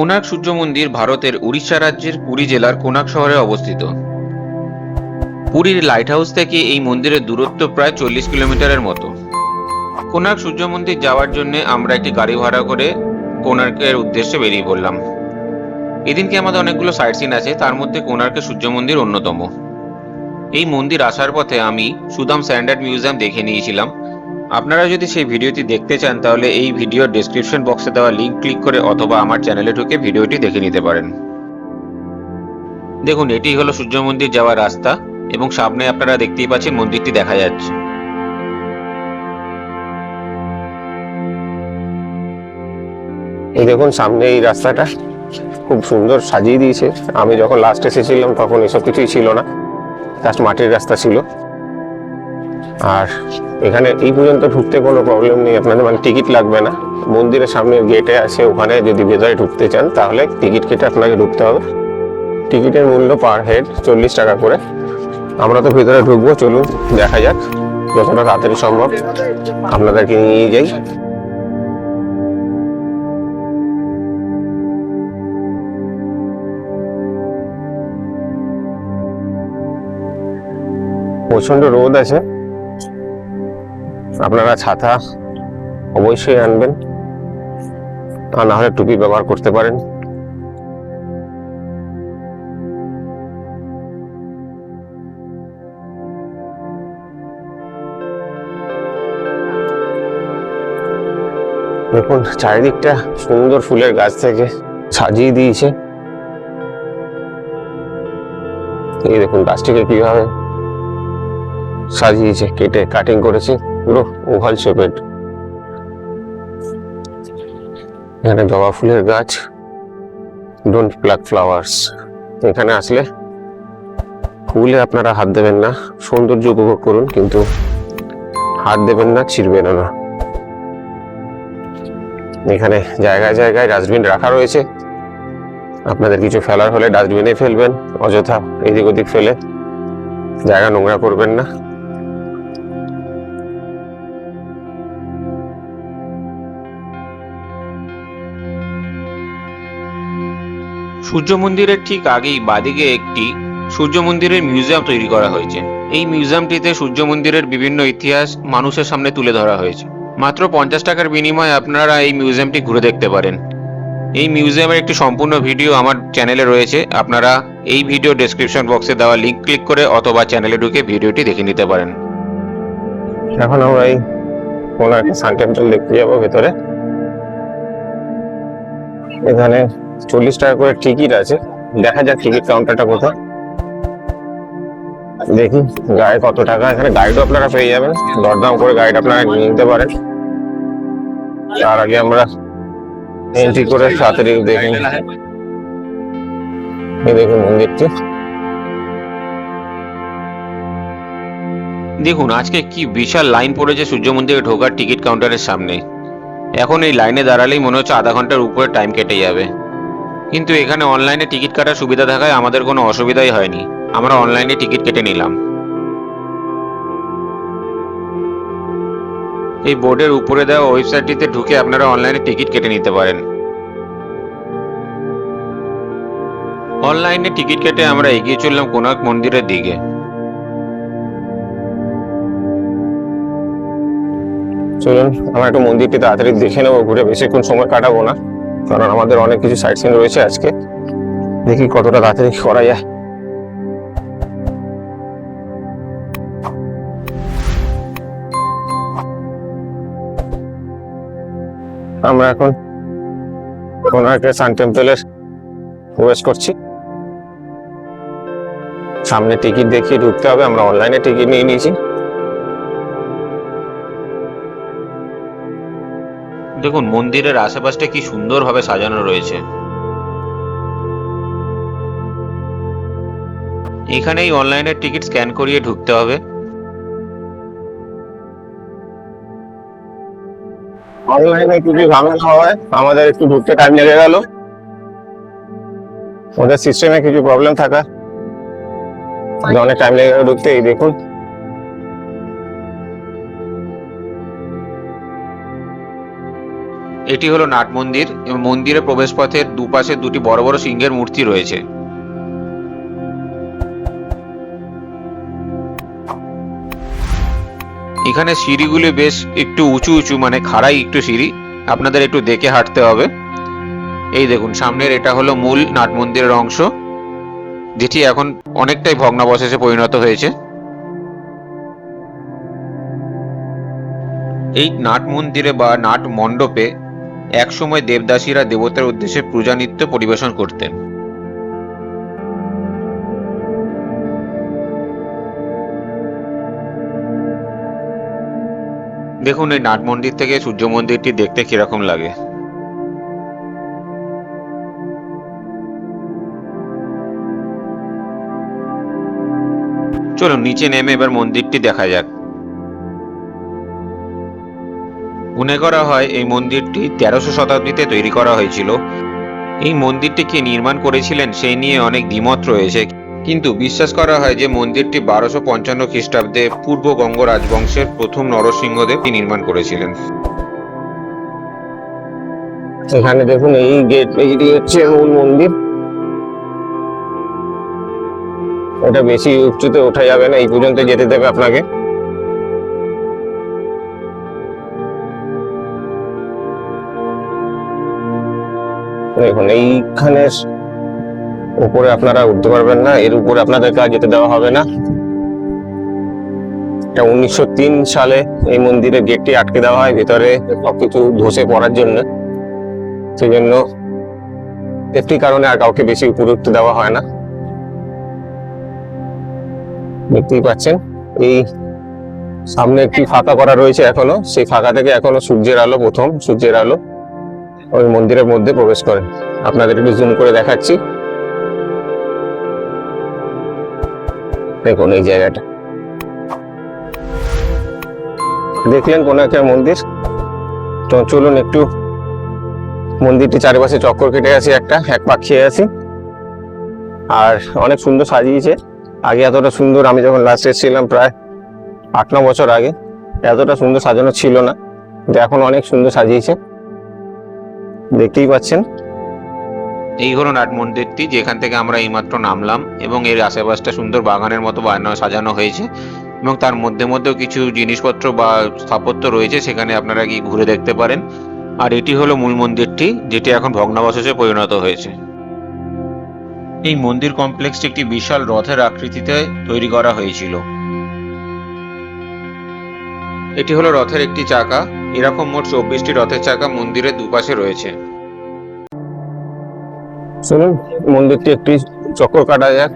কোনার্ক সূর্য মন্দির ভারতের উড়িষ্যা রাজ্যের পুরী জেলার কোনার্ক শহরে অবস্থিত। পুরীর লাইট হাউস থেকে এই মন্দিরের দূরত্ব প্রায় চল্লিশ কিলোমিটারের মতো। কোনার্ক সূর্য মন্দির যাওয়ার জন্য আমরা একটি গাড়ি ভাড়া করে কোনার্কের উদ্দেশ্যে বেরিয়ে পড়লাম। এদিনকে আমাদের অনেকগুলো সাইট সিন আছে, তার মধ্যে কোনার্কের সূর্য মন্দির অন্যতম। এই মন্দির আসার পথে আমি সুদাম স্যান্ডার্ড মিউজিয়াম দেখে নিয়েছিলাম। আপনারা যদি সেই ভিডিওটি দেখতে চান, তাহলে এই ভিডিওর ডেসক্রিপশন বক্সে দেওয়া লিঙ্ক ক্লিক করে অথবা আমার চ্যানেলে ঢুকে ভিডিওটি দেখে নিতে পারেন। দেখুন, এটি হলো সূর্য মন্দির যাওয়ার রাস্তা এবং সামনে আপনারা দেখতেই পাচ্ছেন মন্দিরটি দেখা যাচ্ছে। এই দেখুন, সামনে এই রাস্তাটা খুব সুন্দর সাজিয়ে দিয়েছে। আমি যখন লাস্ট এসেছিলাম, তখন এসব কিছুই ছিল না। জাস্ট মাটির রাস্তা ছিল। আর এখানে এই পর্যন্ত ঢুকতে কোনো প্রবলেম নেই। আপনাদের মানে টিকিট লাগবে না। মন্দিরের সামনে গেটে আছে, ওখানে যদি ভেতরে ঢুকতে চান, তাহলে টিকিট কেটে আপনাকে ঢুকতে হবে। টিকিটের মূল্য পার হেড চল্লিশ টাকা করে। আমরা তো ভেতরে ঢুকবো, চলুন দেখা যাক যতটা তাড়াতাড়ি সম্ভব আপনাদেরকে নিয়ে যাই। প্রচণ্ড রোদ আছে। আপনারা ছাতা অবশ্যই আনবেন। আর না হলে টুপি ব্যবহার করতে পারেন। দেখুন, চারিদিকটা সুন্দর ফুলের গাছ থেকে সাজিয়ে দিয়েছে। এই দেখুন, গাছটিকে কীভাবে সাজিয়েছে, কেটে কাটিং করেছে। পুরো ওভাল শেপের এখানে জবা ফুলের গাছ। ডোন্ট প্লাক ফ্লাওয়ার্স এখানে আসলে ফুলে আপনারা হাত দেবেন না। সৌন্দর্য উপভোগ করুন, কিন্তু হাত দেবেন না, ছিঁড়বেন না। এখানে জায়গায় জায়গায় ডাস্টবিন রাখা রয়েছে। আপনাদের কিছু ফেলার হলে ডাস্টবিনে ফেলবেন। অযথা এদিক ওদিক ফেলে জায়গা নোংরা করবেন না। সূর্য মন্দিরের ঠিক আগেই বাদিকে একটি সূর্য মন্দিরের মিউজিয়াম তৈরি করা হয়েছে। এই মিউজিয়ামটিতে সূর্য মন্দিরের বিভিন্ন ইতিহাস মানুষের সামনে তুলে ধরা হয়েছে। মাত্র পঞ্চাশ টাকার বিনিময়ে আপনারা এই মিউজিয়ামটি ঘুরে দেখতে পারেন। এই মিউজিয়ামের একটি সম্পূর্ণ ভিডিও আমার চ্যানেলে রয়েছে। আপনারা এই ভিডিও ডেসক্রিপশন বক্সে দেওয়া লিঙ্ক ক্লিক করে অথবা চ্যানেলে ঢুকে ভিডিওটি দেখে নিতে পারেন। এখন আমরা এই কোনো একটা সান টেম্পল দেখতে যাব ভেতরে। এখানে চল্লিশ টাকা করে টিকিট আছে। দেখা যাক টিকিট কাউন্টারটা কোথায়। দেখি, গায়ে কত টাকা এখানে গাইডও আপনারা পেয়ে যাবেন। দরদাম করে গাইড আপনারা নিতে পারেন। তার আগে আমরা এন্ট্রি করে তাড়াতাড়ি দেখি। দেখুন মন্দিরটি। দেখুন, আজকে কি বিশাল লাইন পড়েছে সূর্য মন্দিরে ঢোকার টিকিট কাউন্টারের সামনে। এখন এই লাইনে দাঁড়ালেই মনে হচ্ছে আধা ঘণ্টার উপরে টাইম কেটে যাবে। কিন্তু এখানে অনলাইনে টিকিট কাটার সুবিধা থাকায় আমাদের কোনো অসুবিধাই হয়নি। আমরা অনলাইনে টিকিট কেটে নিলাম। এই বোর্ডের উপরে দেওয়া ওয়েবসাইটটিতে ঢুকে আপনারা অনলাইনে টিকিট কেটে নিতে পারেন। অনলাইনে টিকিট কেটে আমরা এগিয়ে চললাম কোনার্ক মন্দিরের দিকে। চলুন, আমরা একটু মন্দিরটি তাড়াতাড়ি দেখে নেব, ঘুরে বেশিক্ষণ সময় কাটাবো না। কারণ আমাদের অনেক কিছু সাইট সিন রয়েছে আজকে। দেখি কতটা তাড়াতাড়ি করা যায়। আমরা এখন কোনার্কের সান টেম্পলের প্রবেশ করছি। সামনে টিকিট দেখিয়ে ঢুকতে হবে, আমরা অনলাইনে টিকিট নিয়ে নিয়েছি। দেখুন, মন্দিরের আশেপাশটা কি সুন্দরভাবে সাজানো রয়েছে। এখানেই অনলাইনের টিকিট স্ক্যান করিয়ে ঢুকতে হবে। অনলাইনে কিছু ঝামেলা হয়? আমাদের একটু ঢুকতে টাইম লেগে গেল। ওদের সিস্টেমে কিছু প্রবলেম থাকা? অনেক টাইম লেগে গেল ঢুকতে এই দেখুন। এটি হলো নাট মন্দির এবং মন্দিরের প্রবেশপথের দুপাশে দুটি বড় বড় সিংহের মূর্তি রয়েছে। এখানে সিঁড়িগুলি বেশ একটু উঁচু উঁচু মানে খাড়াই একটু সিঁড়ি। আপনাদের একটু দেখে হাঁটতে হবে। এই দেখুন, সামনের এটা হলো মূল নাট মন্দিরের অংশ, যেটি এখন অনেকটাই ভগ্নাবশেষে পরিণত হয়েছে। এই নাট মন্দিরে বা নাট মণ্ডপে একসময় দেবদাসীরা দেবতার উদ্দেশ্যে পূজা নৃত্য পরিবেশন করতেন। দেখুন, এই নাট মন্দির থেকে সূর্য মন্দিরটি দেখতে কীরকম লাগে। চলুন, নিচে নেমে এবার মন্দিরটি দেখা যাক। মনে করা হয় এই মন্দিরটি তেরোশো শতাব্দীতে তৈরি করা হয়েছিল। এই মন্দিরটি কে নির্মাণ করেছিলেন সেই নিয়ে অনেক দ্বিমত রয়েছে। কিন্তু বিশ্বাস করা হয় যে মন্দিরটি বারোশো পঞ্চান্ন খ্রিস্টাব্দে পূর্ব গঙ্গ রাজবংশের প্রথম নরসিংহদেব নির্মাণ করেছিলেন। এখানে দেখুন এই গেট এইটি হচ্ছে মূল মন্দির। এটা বেশি উঁচুতে ওঠা যাবে না, এই পর্যন্ত যেতে দেবে আপনাকে। দেখুন এইখানে উপরে আপনারা উঠতে পারবেন না এর উপরে আপনাদেরকে আর যেতে দেওয়া হবে না। এটা উনিশশো তিন সালে এই মন্দিরের গেটটি আটকে দেওয়া হয় ভিতরে সবকিছু ধসে পড়ার জন্য। সেই জন্য একটি কারণে আর কাউকে বেশি উপরে উঠতে দেওয়া হয় না। দেখতেই পাচ্ছেন এই সামনে একটি ফাঁকা করা রয়েছে এখনও। সেই ফাঁকা থেকে এখনও সূর্যের আলো প্রথম সূর্যের আলো। ওই মন্দিরের মধ্যে প্রবেশ করে আপনাদের একটু জুম করে দেখাচ্ছি। দেখুন এই জায়গাটা। দেখলেন কোন একটা মন্দির? তো চলুন একটু। মন্দিরটি চারিপাশে চক্কর কেটে গেছে, একটা, এক পাক খেয়ে আসি। আর অনেক সুন্দর সাজিয়েছে। আগে এতটা সুন্দর, আমি যখন লাস্ট এসেছিলাম প্রায় আট, ন বছর আগে, এতটা সুন্দর সাজানো ছিল না। কিন্তু এখন অনেক সুন্দর সাজিয়েছে। দেখতেই পাচ্ছেন। এই হলো নাট মন্দিরটি, যেখান থেকে আমরা এইমাত্র নামলাম এবং এর আশেপাশটা সুন্দর বাগানের মতো বানানো, সাজানো হয়েছে এবং তার মধ্যে মধ্যেও কিছু জিনিসপত্র বা স্থাপত্য রয়েছে, সেখানে আপনারা গিয়ে ঘুরে দেখতে পারেন। আর এটি হলো মূল মন্দিরটি, যেটি এখন ভগ্নাবশেষে পরিণত হয়েছে। এই মন্দির কমপ্লেক্সটি একটি বিশাল রথের আকৃতিতে তৈরি করা হয়েছিল। এটি হলো রথের একটি চাকা, এরকম মোট চব্বিশটি রথের চাকা মন্দিরের দুপাশে রয়েছে। শুনুন মন্দিরটি একটি চক্কর কাটা যাক।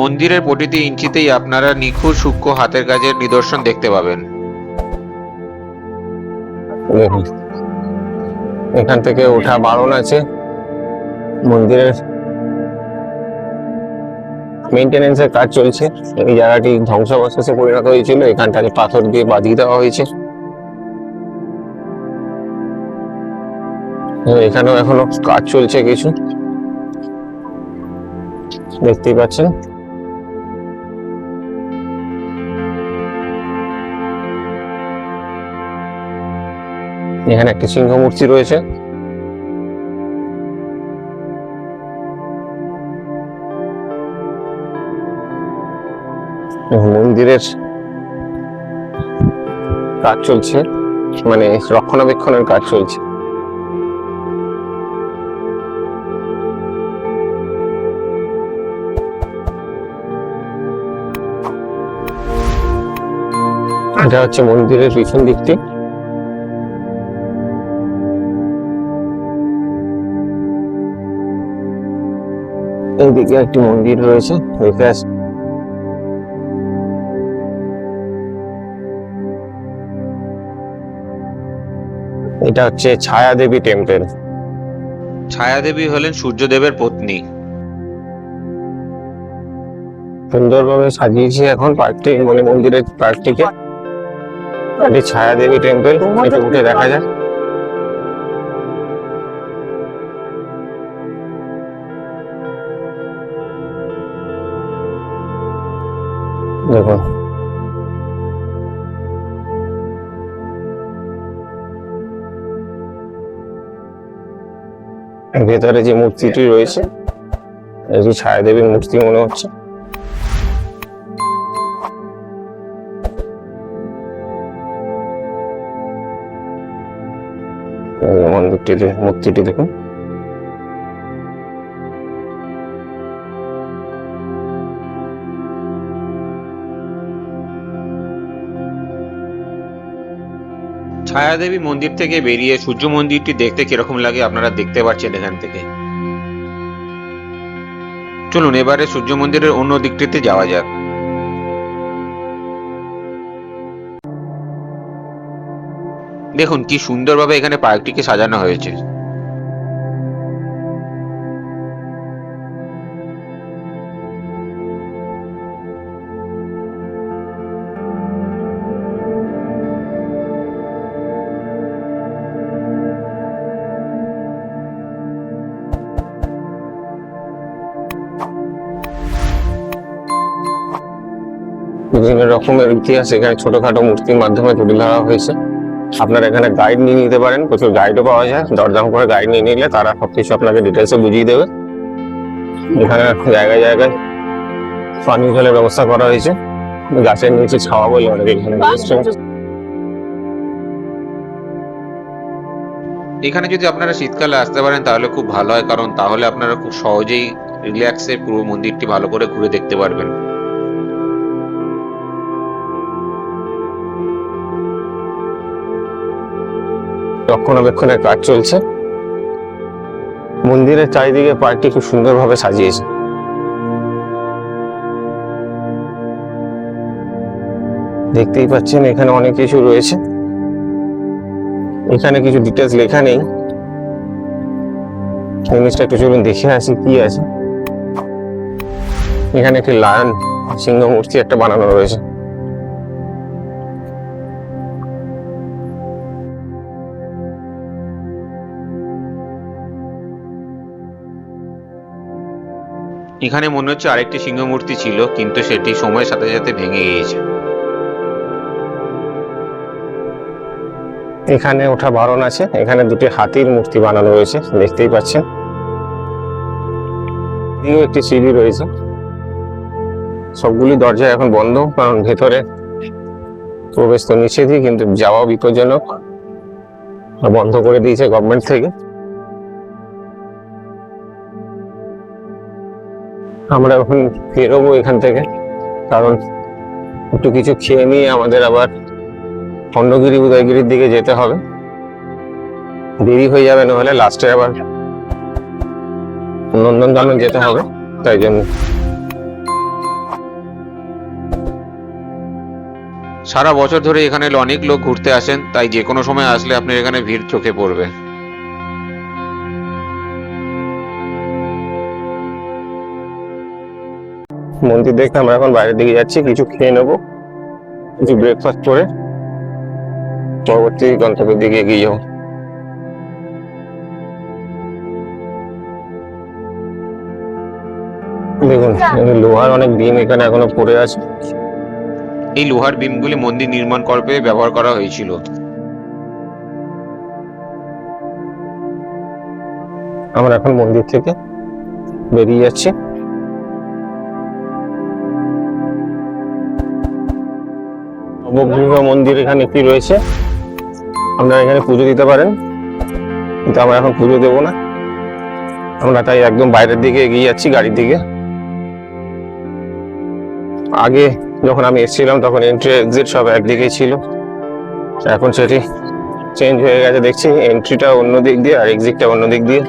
মন্দিরের প্রতিটি ইঞ্চিতেই আপনারা নিখুঁত সূক্ষ্ম হাতের কাজের নিদর্শন দেখতে পাবেন। এখান থেকে ওঠা বারণ আছে। মন্দিরের মেনটেনেন্সের কাজ চলছে। এই জায়গাটি ধ্বংসাবশেষে পরিণত হয়েছিল। এখানটাকে পাথর দিয়ে বাঁধিয়ে দেওয়া হয়েছে। এখানেও এখনও কাজ চলছে কিছু। দেখতেই পাচ্ছেন। এখানে একটি সিংহ মূর্তি রয়েছে। মন্দিরের কাজ চলছে। মানে রক্ষণাবেক্ষণের কাজ চলছে। এটা হচ্ছে মন্দিরের পিছন দিকটি। এইদিকে একটি মন্দির রয়েছে এটা হচ্ছে ছায়া দেবী টেম্পল। ছায়াদেবী হলেন সূর্যদেবের পত্নী। সুন্দরভাবে সাজিয়েছে এখন পার্কটি মানে মন্দিরের পার্কটিকে। এটি ছায়াদেবী টেম্পল একটু উঠে দেখা যায় দেখুন। ভেতরে যে মূর্তিটি রয়েছে এটি ছায়া দেবীর মূর্তি মনে হচ্ছে। এই মন্দিরটিতে, মূর্তিটি দেখুন। ছায়াদেবী মন্দির থেকে বেরিয়ে সূর্য মন্দিরটি দেখতে কীরকম লাগে আপনারা দেখতে পাচ্ছেন এখান থেকে? চলুন, এবারে সূর্য মন্দিরের অন্য দিকটিতে যাওয়া যাক। দেখুন, কি সুন্দরভাবে এখানে পার্কটিকে সাজানো হয়েছে। বিভিন্ন রকমের ইতিহাস এখানে ছোটখাটো মূর্তির মাধ্যমে তুলে ধরা হয়েছে। আপনারা এখানে গাইড নিয়ে নিতে পারেন প্রচুর গাইডও পাওয়া যায়। দরদাম করে গাইড নিয়ে নিলে তারা সবকিছু আপনাকে ডিটেলসে বুঝিয়ে দেবে। এখানে জায়গায় জায়গায় পানীয় জলের ব্যবস্থা করা হয়েছে। গাছের নিচে ছাওয়া বলে অনেকে এখানে এখানে যদি আপনারা শীতকালে আসতে পারেন তাহলে খুব ভালো হয় কারণ তাহলে আপনারা খুব সহজেই রিল্যাক্সে পুরো মন্দিরটি ভালো করে ঘুরে দেখতে পারবেন। রক্ষণাবেক্ষণের কাজ চলছে। মন্দিরের চারিদিকে পার্কটি খুব সুন্দরভাবে সাজিয়েছে। দেখতেই পাচ্ছেন, এখানে অনেক কিছু রয়েছে। এখানে কিছু ডিটেলস লেখা নেই। জিনিসটা একটু চলুন দেখে আসি কি আছে। এখানে একটি লায়ন সিংহ মূর্তি একটা বানানো রয়েছে। এখানে মনে হচ্ছে আরেকটি সিংহ মূর্তি ছিল, কিন্তু সেটি সময়ের সাথে সাথে ভেঙে গিয়েছে। এখানে ওঠা বারণ আছে। এখানে দুটি হাতির মূর্তি বানানো রয়েছে দেখতেই পাচ্ছেন। একটি সিঁড়ি রয়েছে। সবগুলি দরজা এখন বন্ধ, কারণ ভেতরে প্রবেশ তো নিষেধই, কিন্তু যাওয়া বিপজ্জনক। বন্ধ করে দিয়েছে গভর্নমেন্ট থেকে। আমরা এখন বেরোবো এখান থেকে। কারণ একটু কিছু খেয়ে নিয়ে আমাদের আবার খণ্ডগিরি, উদয়গিরির দিকে যেতে হবে। দেরি হয়ে যাবে, নাহলে লাস্টে আবার নন্দনকানন যেতে হবে। তাই জন্য সারা বছর ধরে এখানে অনেক লোক ঘুরতে আসেন, তাই যে কোনো সময় আসলে আপনার এখানে ভিড় চোখে পড়বে। মন্দির দেখতে আমরা এখন বাইরের দিকে যাচ্ছি কিছু খেয়ে নেব কিছু ব্রেকফাস্ট করে পরবর্তী গন্তব্যের দিকে এগিয়ে যাব। দেখুন এই লোহার অনেক বিম এখানে এখনও পড়ে আছে। এই লোহার বিমগুলি মন্দির নির্মাণ করতে ব্যবহার করা হয়েছিল। আমরা এখন মন্দির থেকে বেরিয়ে যাচ্ছি। নবগ্রহ মন্দির এখানে একটি রয়েছে। আপনারা এখানে পুজো দিতে পারেন, কিন্তু আমরা এখন পুজো দেবো না। আমরা তাই একদম বাইরের দিকে এগিয়ে যাচ্ছি গাড়ির দিকে। আগে যখন আমি এসেছিলাম, তখন এন্ট্রি এক্সিট সব একদিকেই ছিল। এখন সেটি চেঞ্জ হয়ে গেছে, দেখছি এন্ট্রিটা অন্য দিক দিয়ে আর এক্সিটটা অন্য দিক দিয়ে।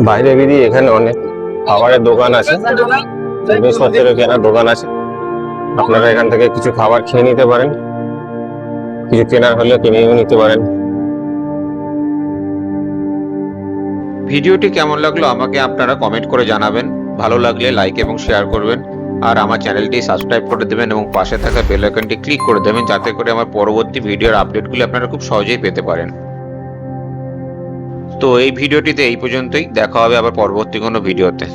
বাইরে বেরিয়ে এখানে অনেক খাবারের দোকান আছে। জিনিসপত্রের কেনার দোকান আছে। আপনারা এখান থেকে কিছু খাবার খেয়ে নিতে পারেন। কিছু কেনার হলে কিনেও নিতে পারেন। ভিডিওটি কেমন লাগল আমাকে আপনারা কমেন্ট করে জানাবেন। ভালো লাগলে লাইক এবং শেয়ার করবেন। আর আমার চ্যানেলটি সাবস্ক্রাইব করে দেবেন এবং পাশে থাকা বেল আইকনটি ক্লিক করে দেবেন যাতে করে আমার পরবর্তী ভিডিওর আপডেটগুলি আপনারা খুব সহজেই পেতে পারেন। তো এই ভিডিওটিতে এই পর্যন্তই। দেখা হবে আবার পরবর্তী কোনো ভিডিওতে।